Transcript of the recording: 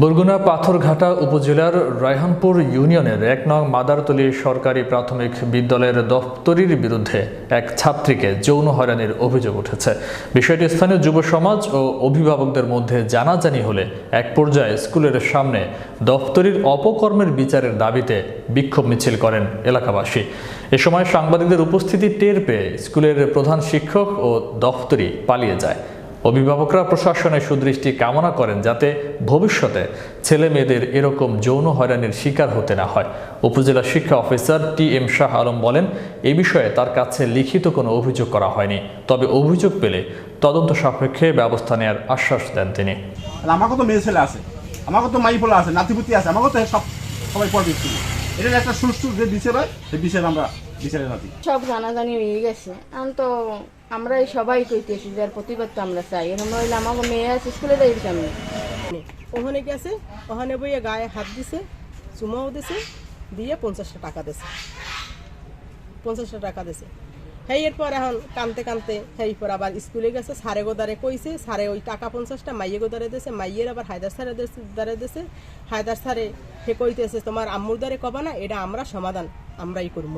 বরগুনা পাথরঘাটা উপজেলার রায়হানপুর ইউনিয়নের এক নং মাদারতলী সরকারি প্রাথমিক বিদ্যালয়ের দপ্তরির বিরুদ্ধে এক ছাত্রীকে যৌন হয়রানির অভিযোগ উঠেছে। বিষয়টি স্থানীয় যুব সমাজ ও অভিভাবকদের মধ্যে জানাজানি হলে এক পর্যায়ে স্কুলের সামনে দপ্তরির অপকর্মের বিচারের দাবিতে বিক্ষোভ মিছিল করেন এলাকাবাসী। এ সময় সাংবাদিকদের উপস্থিতি টের পেয়ে স্কুলের প্রধান শিক্ষক ও দপ্তরি পালিয়ে যায়। অভিভাবকরা প্রশাসনের সুদৃষ্টি কামনা করেন যাতে ভবিষ্যতে ছেলে মেয়েদের এরকম যৌন হয়রানির শিকার হতে না হয়। উপজেলা শিক্ষা officer T M Shah Alam বলেন এ বিষয়ে তার কাছে লিখিত কোনো অভিযোগ করা হয়নি। তবে অভিযোগ পেলে তদন্ত সাপেক্ষে ব্যবস্থা নেওয়ার আশ্বাস দেন তিনি। আমাকে তো মেয়ে ছেলে আছে আমাকে তো মাই ফোলা আছে নাতিপুতি আছে আমাকে তো সব সবাই পড়বে এটা একটা সুষ্ঠু যে বিচার হয় সেই বিচার আমরা বিচারের নাতি সব জানাজানি হয়ে গেছে। আমি তো আমরা এই সবাই কইতেছি যার প্রতিবাদ তো আমরা চাই। এরকম হইলে আমাকে মেয়ে আছে, স্কুলে যাই কেমন? ওখানে গেছে ওখানে বইয়ে গায়ে হাত দিছে, চুমাও দিছে, দিয়ে পঞ্চাশটা টাকা দিছে। পঞ্চাশটা টাকা দিছে। সেই এরপর এখন কানতে কানতে সেই পর আবার স্কুলে গেছে সারে গোদারে কইছে সারে ওই টাকা পঞ্চাশটা মাইয়ে গোদারে দিছে, মাইয়ের আবার হায়দার স্যারে দ্বারে দিছে। হায়দার সারে সে কইতেছে, তোমার আম্মুর দ্বারে কবা না, এটা আমরা সমাধান, আমরাই করব।